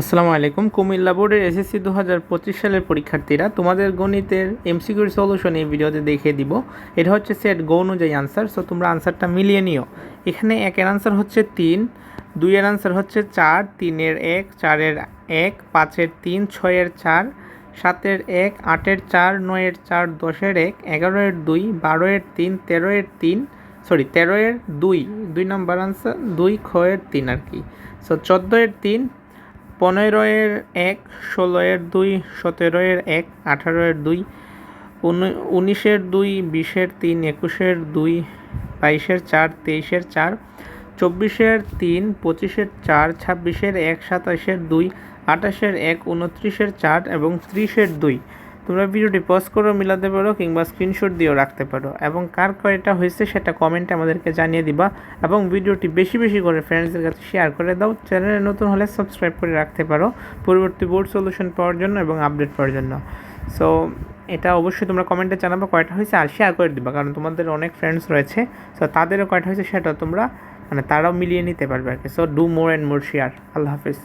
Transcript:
আসসালামু আলাইকুম। কুমিল্লা বোর্ডের এসএসসি দু হাজার পঁচিশ সালের পরীক্ষার্থীরা তোমাদের গণিতের এমসিকিউর সলিউশন এই ভিডিওতে দেখিয়ে দিব। এটা হচ্ছে সেট গো অনুযায়ী আনসার সো তোমরা আনসারটা মিলিয়ে নিও। এখানে একের আনসার হচ্ছে তিন, দুইয়ের আনসার হচ্ছে চার, তিনের এক, চারের এক, পাঁচের তিন, ছয়ের চার, সাতের এক, আটের চার, নয়ের চার, দশের এক এগারোয়ের দুই, বারোয়ের তিন, তেরোয়ের তিন সরি তেরোয়ের দুই দুই নম্বর আনসার দুই খয়ের তিন আর কি। সো চোদ্দোয়ের তিন পনেরোয়ের এক ষোলো এর দুই, সতেরোয়ের এক আঠারো এর দুই, উনি- উনিশের দুই, বিশের তিন, একুশের দুই, বাইশের চার, তেইশের চার, চব্বিশের তিন, পঁচিশের চার, ছাব্বিশের এক, সাতাশের দুই, আঠাশের এক, উনত্রিশের চার এবং ত্রিশের দুই। তোমরা ভিডিওটি পজ করেও মিলাতে পারো কিংবা স্ক্রিনশট দিয়েও রাখতে পারো। এবং কার কয়টা হয়েছে সেটা কমেন্টে আমাদেরকে জানিয়ে দিবা। এবং ভিডিওটি বেশি বেশি করে ফ্রেন্ডসদের কাছে শেয়ার করে দাও। চ্যানেলে নতুন হলে সাবস্ক্রাইব করে রাখতে পারো। পরবর্তী বোর্ড সলিউশন পাওয়ার জন্য এবং আপডেট পাওয়ার জন্য। সো এটা অবশ্যই তোমরা কমেন্টে জানাবে কয়টা হয়েছে আর শেয়ার করে দিবা। কারণ তোমাদের অনেক ফ্রেন্ডস রয়েছে। সো তাদেরও কয়টা হয়েছে সেটা তোমরা মানে তারাও মিলিয়ে নিতে পারবে আর কি। So do more and more share Allah Hafiz.